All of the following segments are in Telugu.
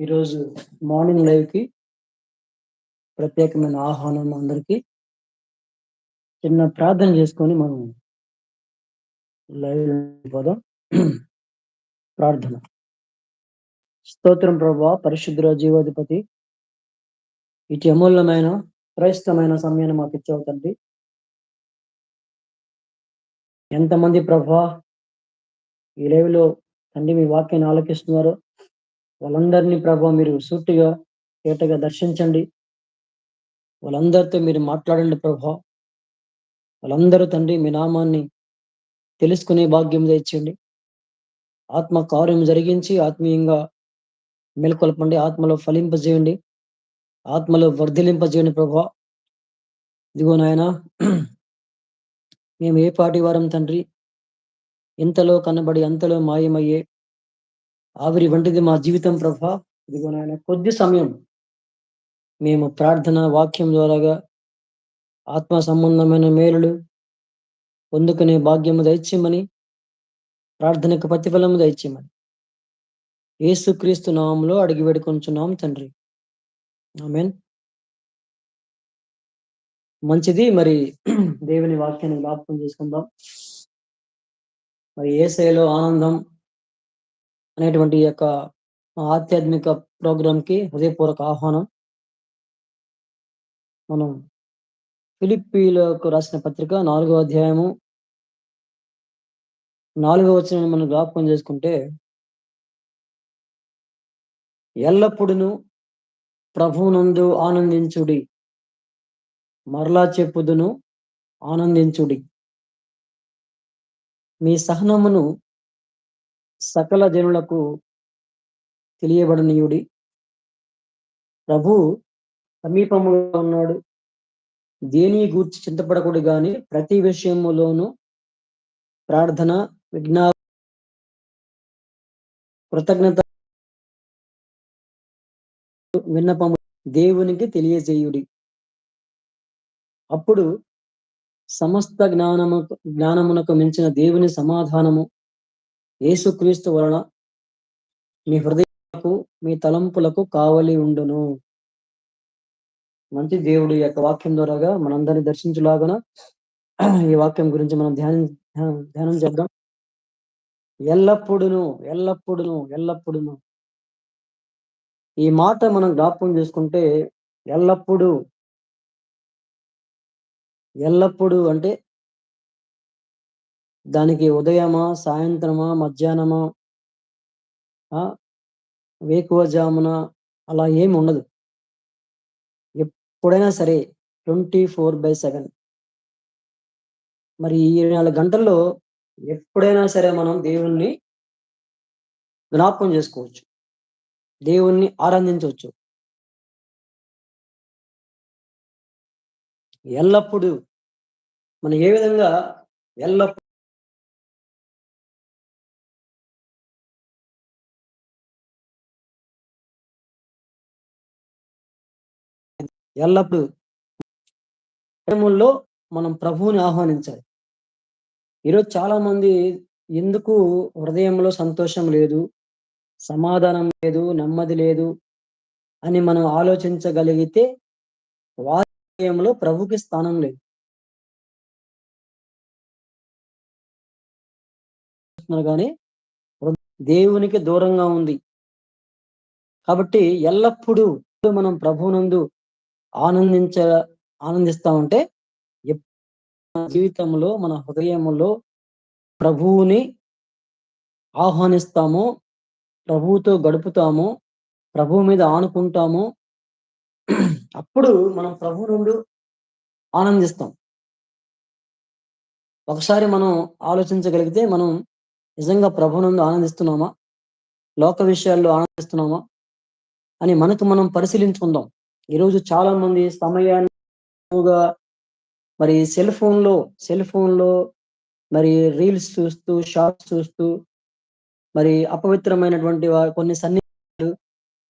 ఈరోజు మార్నింగ్ లైవ్కి ప్రత్యేకమైన ఆహ్వానం అందరికీ. చిన్న ప్రార్థన చేసుకొని మనం లైవ్ పోదాం. ప్రార్థన. స్తోత్రం ప్రభా పరిశుద్ధ జీవాధిపతి. ఇటు అమూల్యమైన క్రైస్తమైన సమయాన్ని మాకు ఇచ్చావు తండ్రి. ఎంతమంది ప్రభా ఈ లైవ్లో తండ్రి మీ వాక్యాన్ని ఆలకిస్తున్నారో వాళ్ళందరినీ ప్రభా మీరు సూటిగా ఏటగా దర్శించండి. వాళ్ళందరితో మీరు మాట్లాడండి ప్రభా. వాళ్ళందరూ తండ్రి మీ నామాన్ని తెలుసుకునే భాగ్యం తెచ్చండి ఆత్మ కార్యం జరిగించి ఆత్మీయంగా మేల్కొల్పండి ఆత్మలో ఫలింపజేయండి. ఆత్మలో వర్ధిలింపజేయండి ప్రభా. ఇదిగో నాయన మేము ఏ పాటి వారం తండ్రి? ఇంతలో కనబడి అంతలో మాయమయ్యే ఆవిరి వంటిది మా జీవితం ప్రభా. ఇదిగో నాయన కొద్ది సమయం మేము ప్రార్థన వాక్యం ద్వారాగా ఆత్మ సంబంధమైన మేలులు పొందుకునే భాగ్యము దయచేయమని ప్రార్థనకు ప్రతిఫలము దయచేయమని ఏసుక్రీస్తు నామంలో అడిగి వేడుకొంచున్నాం తండ్రి. ఆమెన్. మంచిది. మరి దేవుని వాక్యాన్ని జ్ఞాపకం చేసుకుందాం. మరి ఏసైలో ఆనందం అనేటువంటి యొక్క ఆధ్యాత్మిక ప్రోగ్రాంకి హృదయపూర్వక ఆహ్వానం. మనం ఫిలిప్పీలకు రాసిన పత్రిక నాలుగో అధ్యాయము నాలుగో వచ్చిన మనం జ్ఞాపకం చేసుకుంటే ఎల్లప్పుడును ప్రభునందు ఆనందించుడి మరలా చెప్పుదును ఆనందించుడి. మీ సహనమును సకల జనులకు తెలియబడనీయుడి. ప్రభు సమీపముగా ఉన్నాడు. దేని గూర్చి చింతపడకూడదు కానీ ప్రతి విషయములోనూ ప్రార్థన విజ్ఞా కృతజ్ఞత విన్నపము దేవునికి తెలియజేయుడి. అప్పుడు సమస్త జ్ఞానము జ్ఞానమునకు మించిన దేవుని సమాధానము యేసుక్రీస్తు వలన మీ హృదయకు మీ తలంపులకు కావలి ఉండును. మంచి దేవుడు యొక్క వాక్యం ద్వారాగా మనందరినీ దర్శించులాగన ఈ వాక్యం గురించి మనం ధ్యానం ధ్యానం చేద్దాం. ఎల్లప్పుడును ఎల్లప్పుడును ఎల్లప్పుడును. ఈ మాట మనం జ్ఞాపకం చేసుకుంటే ఎల్లప్పుడూ ఎల్లప్పుడూ అంటే దానికి ఉదయమా సాయంత్రమా మధ్యాహ్నమా వేకువజామున అలా ఏమి ఉండదు. ఎప్పుడైనా సరే ట్వంటీ ఫోర్ బై సెవెన్. మరి ఈ నాలుగు గంటల్లో ఎప్పుడైనా సరే మనం దేవుణ్ణి జ్ఞాపకం చేసుకోవచ్చు. దేవుణ్ణి ఆరాధించవచ్చు. ఎల్లప్పుడూ మనం ఏ విధంగా ఎల్లప్పుడూ ఎల్లప్పుడు ప్రేమల్లో మనం ప్రభువుని ఆహ్వానించాలి. ఈరోజు చాలా మంది ఎందుకు హృదయంలో సంతోషం లేదు సమాధానం లేదు నెమ్మది లేదు అని మనం ఆలోచించగలిగితే వాక్యంలో ప్రభుకి స్థానం లేదు. కానీ దేవునికి దూరంగా ఉంది. కాబట్టి ఎల్లప్పుడూ మనం ప్రభునందు ఆనందించ ఆనందిస్తా ఉంటే జీవితంలో మన హృదయంలో ప్రభువుని ఆహ్వానిస్తాము ప్రభువుతో గడుపుతాము ప్రభువు మీద ఆనుకుంటాము. అప్పుడు మనం ప్రభు నుండి ఆనందిస్తాం. ఒకసారి మనం ఆలోచించగలిగితే మనం నిజంగా ప్రభునందు ఆనందిస్తున్నామా? లోక విషయాల్లో ఆనందిస్తున్నామా? అని మనకు మనం పరిశీలించుకుందాం. ఈరోజు చాలా మంది సమయాన్నిగా మరి సెల్ ఫోన్లో సెల్ ఫోన్లో మరి రీల్స్ చూస్తూ షార్ట్స్ చూస్తూ మరి అపవిత్రమైనటువంటి కొన్ని సన్నిహితులు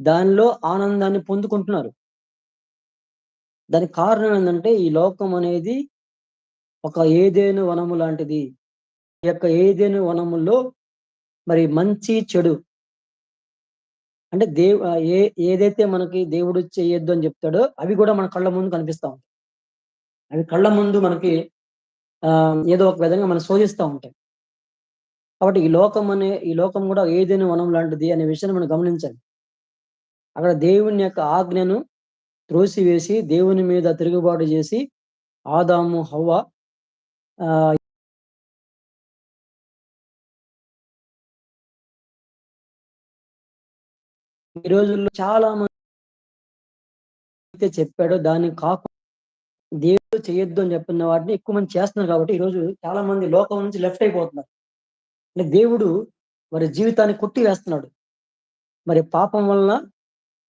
దానిలో ఆనందాన్ని పొందుకుంటున్నారు. దానికి కారణం ఏంటంటే ఈ లోకం అనేది ఒక ఏదేను వనము లాంటిది. ఈ యొక్క ఏదేను వనములో మరి మంచి చెడు అంటే దేవు ఏ ఏదైతే మనకి దేవుడు చేయొద్దు అని చెప్తాడో అవి కూడా మన కళ్ళ ముందు కనిపిస్తా ఉంటాయి. అవి కళ్ళ ముందు మనకి ఆ ఏదో ఒక విధంగా మనం శోధిస్తూ ఉంటాయి. కాబట్టి ఈ లోకం అనే ఈ లోకం కూడా ఏదైనా వనం లాంటిది అనే విషయాన్ని మనం గమనించాలి. అక్కడ దేవుని యొక్క ఆజ్ఞను త్రోసివేసి దేవుని మీద తిరుగుబాటు చేసి ఆదాము హవ్వ ఈ రోజుల్లో చాలా మంది అయితే చెప్పాడో దాన్ని కాకుండా దేవుడు చేయొద్దు అని చెప్పిన వాటిని ఎక్కువ మంది చేస్తున్నారు కాబట్టి ఈరోజు చాలా మంది లోకం నుంచి లెఫ్ట్ అయిపోతున్నారు. అంటే దేవుడు వారి జీవితాన్ని కొట్టి వేస్తున్నాడు మరి పాపం వలన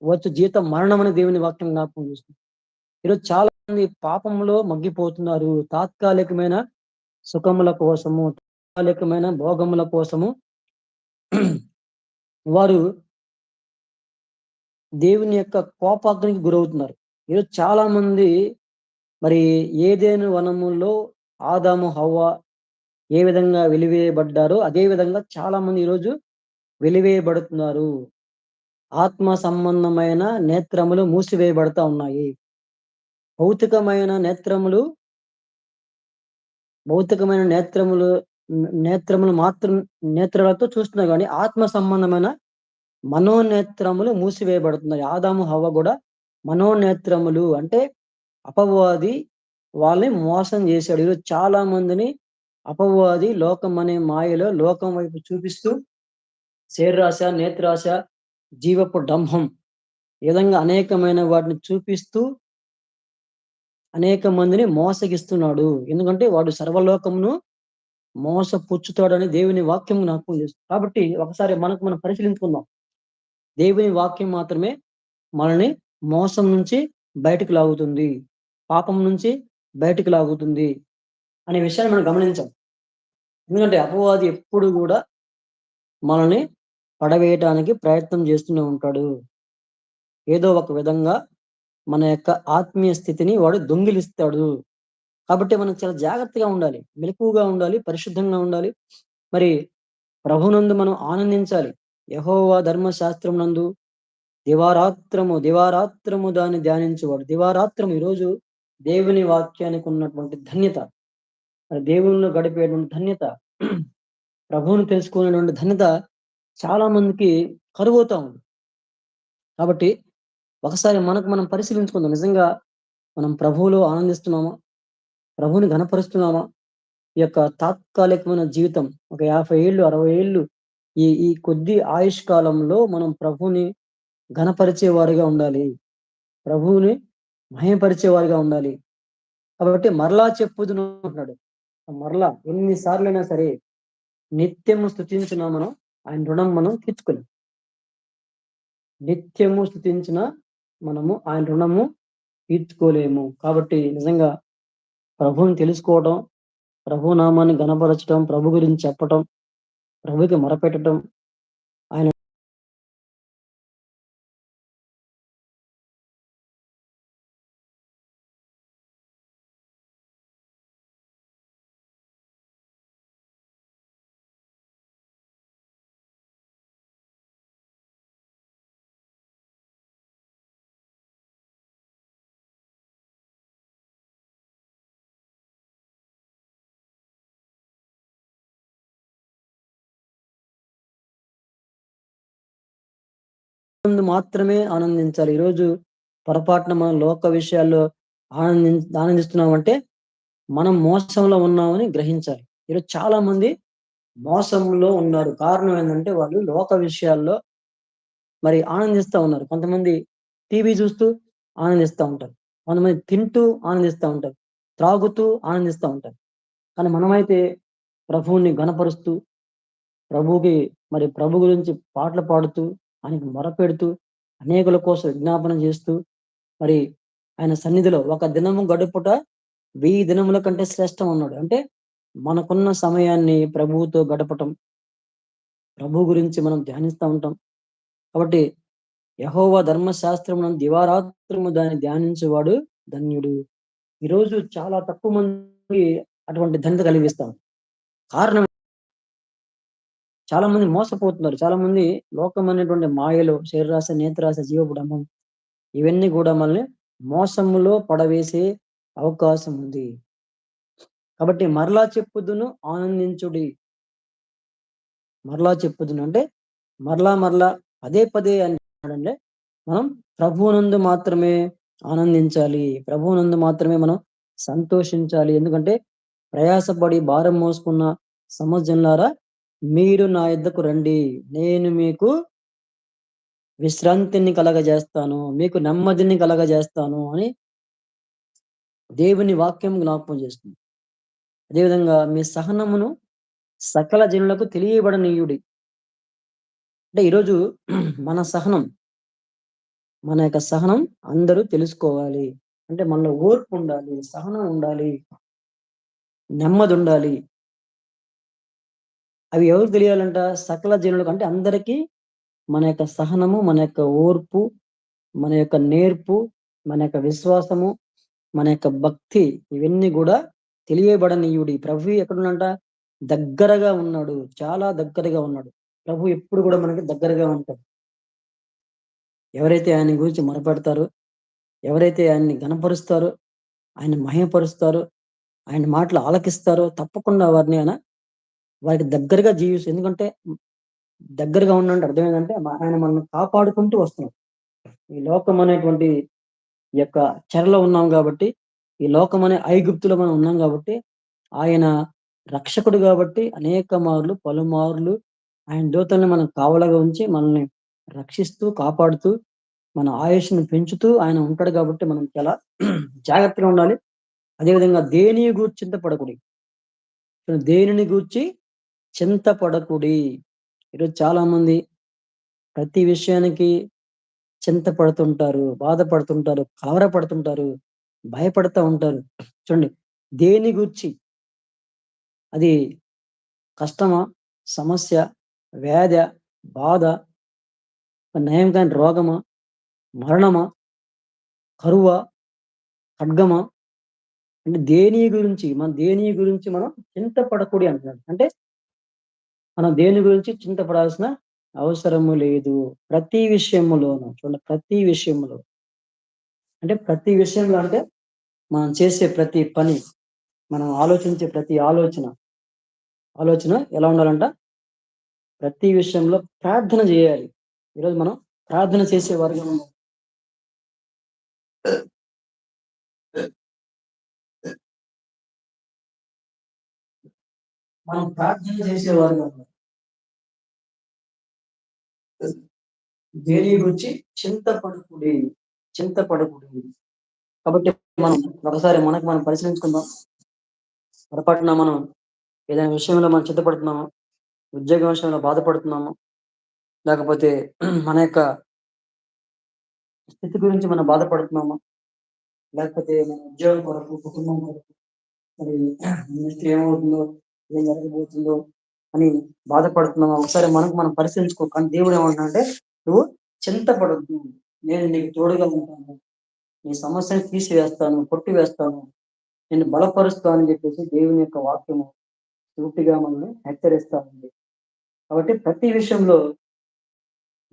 వచ్చు జీవితం మరణం అని దేవుని వాక్యం జ్ఞాపకం చేస్తుంది. ఈరోజు చాలా మంది పాపంలో మగ్గిపోతున్నారు. తాత్కాలికమైన సుఖముల కోసము తాత్కాలికమైన భోగముల కోసము. వారు దేవుని యొక్క కోపాగ్నికి గురవుతున్నారు. ఈరోజు చాలా మంది మరి ఏదేను వనములో ఆదాము హవ్వ ఏ విధంగా వెలివేయబడ్డారో అదే విధంగా చాలా మంది ఈరోజు వెలివేయబడుతున్నారు. ఆత్మ సంబంధమైన నేత్రములు మూసివేయబడతా ఉన్నాయి. భౌతికమైన నేత్రములు భౌతికమైన నేత్రములు నేత్రములు మాత్రం నేత్రాలతో చూస్తున్నారు కానీ ఆత్మ సంబంధమైన మనోనేత్రములు మూసివేయబడుతున్నాయి. ఆదాము హవ్వ కూడా మనోనేత్రములు అంటే అపవాది వాళ్ళని మోసం చేశాడు. ఈరోజు చాలా మందిని అపవాది లోకం అనే మాయలో లోకం వైపు చూపిస్తూ శరీరాశ నేత్రాశ జీవపు డంభం ఈ విధంగా అనేకమైన వాటిని చూపిస్తూ అనేక మందిని మోసగిస్తున్నాడు. ఎందుకంటే వాడు సర్వలోకమును మోసపుచ్చుతాడని దేవుని వాక్యం నాకు చేస్తుంది కాబట్టి ఒకసారి మనకు మనం పరిశీలించుకుందాం. దేవుని వాక్యం మాత్రమే మనల్ని మోసం నుంచి బయటకు లాగుతుంది. పాపం నుంచి బయటకు లాగుతుంది అనే విషయాన్ని మనం గమనించాం. ఎందుకంటే అపవాది ఎప్పుడు కూడా మనల్ని పడవేయటానికి ప్రయత్నం చేస్తూనే ఉంటాడు. ఏదో ఒక విధంగా మన యొక్క ఆత్మీయ స్థితిని వాడు దొంగిలిస్తాడు. కాబట్టి మనం చాలా జాగ్రత్తగా ఉండాలి. మెలకుగా ఉండాలి. పరిశుద్ధంగా ఉండాలి. మరి ప్రభునందు మనం ఆనందించాలి. యహోవా ధర్మశాస్త్రం నందు దివారాత్రము దివారాత్రము దాన్ని ధ్యానించేవాడు. దివారాత్రం ఈరోజు దేవుని వాక్యానికి ఉన్నటువంటి ధన్యత. మరి దేవునిలో గడిపేటువంటి ధన్యత ప్రభువుని తెలుసుకునేటువంటి ధన్యత చాలా మందికి కరువుతా ఉంది. కాబట్టి ఒకసారి మనకు మనం పరిశీలించుకుందాం. నిజంగా మనం ప్రభువులో ఆనందిస్తున్నామా? ప్రభువుని ఘనపరుస్తున్నామా? ఈ యొక్క తాత్కాలికమైన జీవితం ఒక యాభై ఏళ్ళు అరవై ఏళ్ళు ఈ ఈ కొద్ది ఆయుష్ కాలంలో మనం ప్రభుని ఘనపరిచేవారుగా ఉండాలి. ప్రభువుని మహిమపరిచేవారిగా ఉండాలి. కాబట్టి మరలా చెప్పుదును అంటున్నాడు. మరలా ఎన్నిసార్లైనా సరే నిత్యము స్థుతించిన మనం? ఆయన రుణం మనం తీర్చుకోలేం. నిత్యము స్థుతించిన మనము ఆయన రుణము తీర్చుకోలేము. కాబట్టి నిజంగా ప్రభువుని తెలుసుకోవడం ప్రభు నామాన్ని గణపరచడం ప్రభు గురించి చెప్పటం ప్రభుకి మొరపెట్టడం మాత్రమే ఆనందించాలి. ఈరోజు పొరపాటున మనం లోక విషయాల్లో ఆనంది ఆనందిస్తున్నామంటే మనం మోసంలో ఉన్నామని గ్రహించాలి. ఈరోజు చాలా మంది మోసంలో ఉన్నారు. కారణం ఏంటంటే వాళ్ళు లోక విషయాల్లో మరి ఆనందిస్తూ ఉన్నారు. కొంతమంది టీవీ చూస్తూ ఆనందిస్తూ ఉంటారు. కొంతమంది తింటూ ఆనందిస్తూ ఉంటారు. త్రాగుతూ ఆనందిస్తూ ఉంటారు. కానీ మనమైతే ప్రభువుని గణపరుస్తూ ప్రభుకి మరి ప్రభు గురించి పాటలు పాడుతూ ఆయనకు మొరపెడుతూ అనేకుల కోసం విజ్ఞాపనం చేస్తూ మరి ఆయన సన్నిధిలో ఒక దినము గడుపుట వెయ్యి దినముల కంటే శ్రేష్టం అన్నాడు. అంటే మనకున్న సమయాన్ని ప్రభువుతో గడపటం ప్రభు గురించి మనం ధ్యానిస్తూ ఉంటాం. కాబట్టి యహోవ ధర్మశాస్త్రం దివారాత్రము దాన్ని ధ్యానించేవాడు ధన్యుడు. ఈరోజు చాలా తక్కువ మంది అటువంటి ధన్యత కలిగిస్తాం. కారణం చాలా మంది మోసపోతున్నారు. చాలా మంది లోకం అనేటువంటి మాయలు శరీరాశ నేత్రాశ జీవపుడమం ఇవన్నీ కూడా మనల్ని మోసములో పడవేసే అవకాశం ఉంది. కాబట్టి మరలా చెప్పుదును ఆనందించుడి. మరలా చెప్పుదును అంటే మరలా మరలా పదే పదే అంటే మనం ప్రభువునందు మాత్రమే ఆనందించాలి. ప్రభువునందు మాత్రమే మనం సంతోషించాలి. ఎందుకంటే ప్రయాసపడి భారం మోసుకున్న సమజన్లారా మీరు నా యుద్ధకు రండి. నేను మీకు విశ్రాంతిని కలగజేస్తాను. మీకు నెమ్మదిని కలగజేస్తాను అని దేవుని వాక్యం జ్ఞాపకం చేస్తుంది. అదేవిధంగా మీ సహనమును సకల జనులకు తెలియబడనీయుడి. అంటే ఈరోజు మన సహనం మన యొక్క సహనం అందరూ తెలుసుకోవాలి. అంటే మనలో ఓర్పు ఉండాలి సహనం ఉండాలి నెమ్మది ఉండాలి. అవి ఎవరు తెలియాలంట? సకల జనులకు. అంటే అందరికీ మన యొక్క సహనము మన యొక్క ఓర్పు మన యొక్క నేర్పు మన యొక్క విశ్వాసము మన యొక్క భక్తి ఇవన్నీ కూడా తెలియబడనీయుడి. ప్రభు ఎక్కడున్నంట దగ్గరగా ఉన్నాడు. చాలా దగ్గరగా ఉన్నాడు. ప్రభు ఎప్పుడు కూడా మనకి దగ్గరగా ఉంటాడు. ఎవరైతే ఆయన గురించి మొరపెడతారో ఎవరైతే ఆయన్ని గణపరుస్తారో ఆయన మహిమపరుస్తారో ఆయన మాటలు ఆలకిస్తారో తప్పకుండా వారిని ఆయన వారికి దగ్గరగా జీవిస్తారు ఎందుకంటే దగ్గరగా ఉండంటే అర్థం ఏంటంటే ఆయన మనల్ని కాపాడుకుంటూ వస్తున్నాం ఈ లోకం అనేటువంటి యొక్క చెరలో ఉన్నాం కాబట్టి ఈ లోకం అనే ఐగుప్తులో మనం ఉన్నాం కాబట్టి ఆయన రక్షకుడు కాబట్టి అనేక మార్లు పలుమార్లు ఆయన దూతల్ని మనం కావలగా ఉంచి మనల్ని రక్షిస్తూ కాపాడుతూ మన ఆయుష్ను పెంచుతూ ఆయన ఉంటాడు కాబట్టి మనం చాలా జాగ్రత్తగా ఉండాలి. అదేవిధంగా దేని గూర్చి చింతపడకూడదు. దేనిని గూర్చి చింతపడకుడి ఈరోజు చాలా మంది ప్రతి విషయానికి చింతపడుతుంటారు బాధపడుతుంటారు కలవరపడుతుంటారు భయపడుతూ ఉంటారు. చూడండి దేని గురించి? అది కష్టమా? సమస్య? వ్యాధ? బాధ? నయం కాని రోగమా? మరణమా? కరువా? ఖడ్గమా? అంటే దేని గురించి? మన దేని గురించి మనం చింతపడకూడి అంటున్నాడు అంటే మనం దేని గురించి చింతపడాల్సిన అవసరము లేదు. ప్రతి విషయములోను చూడండి ప్రతి విషయములో. అంటే ప్రతి విషయంలో అంటే మనం చేసే ప్రతి పని మనం ఆలోచించే ప్రతి ఆలోచన. ఆలోచన ఎలా ఉండాలంట? ప్రతి విషయంలో ప్రార్థన చేయాలి. ఈరోజు మనం ప్రార్థన చేసే వర్గం. మనం ప్రార్థన చేసేవారు దేని గురించి? చింతపడుకుడి చింతపడకూడదు కాబట్టి మనం ఒకసారి మనకు మనం పరిశీలించుకుందాం. పొరపాటున మనం ఏదైనా విషయంలో మనం చింతపడుతున్నాము? ఉద్యోగ విషయంలో బాధపడుతున్నాము? లేకపోతే మన యొక్క స్థితి గురించి మనం బాధపడుతున్నాము? లేకపోతే మన ఉద్యోగం కొరకు కుటుంబం కొరకు మరి ఏమవుతుందో ఏం జరగబోతుందో అని బాధపడుతున్నాము ఒకసారి మనకు మనం పరిశీలించుకో కానీ దేవుడు ఏమంటున్నాడంటే నువ్వు చింతపడద్దు. నేను నీకు తోడుగా ఉంటాను. నీ సమస్యను తీసివేస్తాను కొట్టివేస్తాను. నేను బలపరుస్తాను అని చెప్పేసి దేవుని యొక్క వాక్యము పూర్తిగా మనల్ని హెచ్చరిస్తా ఉంది కాబట్టి ప్రతి విషయంలో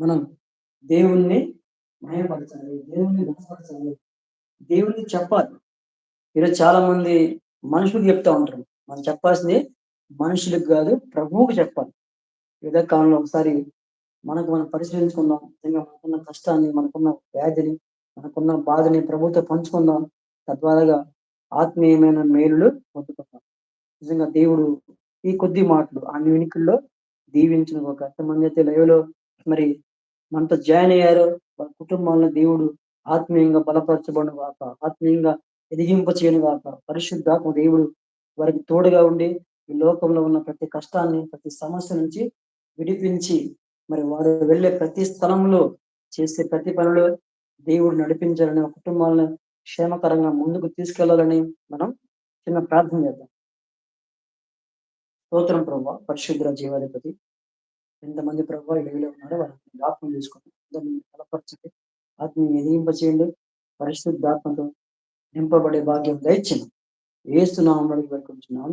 మనం దేవుణ్ణి మయపరచాలి దేవుణ్ణి బలపరచాలి దేవుణ్ణి చెప్పాలి. ఈరోజు చాలా మంది మనుషులు చెప్తా ఉంటారు. మనం చెప్పాల్సింది మనుషులకు కాదు ప్రభువుకు చెప్పాలి. ఏదో కాలంలో ఒకసారి మనకు మనం పరిశీలించుకుందాం. నిజంగా మనకున్న కష్టాన్ని మనకున్న వ్యాధిని మనకున్న బాధని ప్రభుత్వం పంచుకుందాం. తద్వారాగా ఆత్మీయమైన మేలులు పొందుకుందాం. నిజంగా దేవుడు ఈ కొద్ది మాటలు ఆ వెనుకల్లో దీవించిన ఒక ఎంతమంది అయితే లైవ్లో మరి మనతో జాయిన్ అయ్యారో. వాళ్ళ కుటుంబాలను దేవుడు ఆత్మీయంగా బలపరచబడిన కాక ఆత్మీయంగా ఎదిగింప చేయను కాక పరిశుద్ధాత్మ దేవుడు వారికి తోడుగా ఉండి ఈ లోకంలో ఉన్న ప్రతి కష్టాన్ని ప్రతి సమస్య నుంచి విడిపించి మరి వారు వెళ్ళే ప్రతి స్థలంలో చేసే ప్రతి పనులు దేవుడు నడిపించాలని కుటుంబాలను క్షేమకరంగా ముందుకు తీసుకెళ్ళాలని మనం చిన్న ప్రార్థన చేద్దాం. స్తోత్రం ప్రభావ పరిశుద్ర జీవాధిపతి. ఎంతమంది ప్రభావ ఇడవిలో ఉన్నారో వాళ్ళని జ్ఞాపకం చేసుకోండి అందరినీ బలపరచండి. ఆత్మీయ ఎదిగింపచేయండి పరిశుద్ధాత్మతో నింపబడే భాగ్యం దయచింది ఏస్తున్నాం అడిగి పెట్టుకుంటున్నాం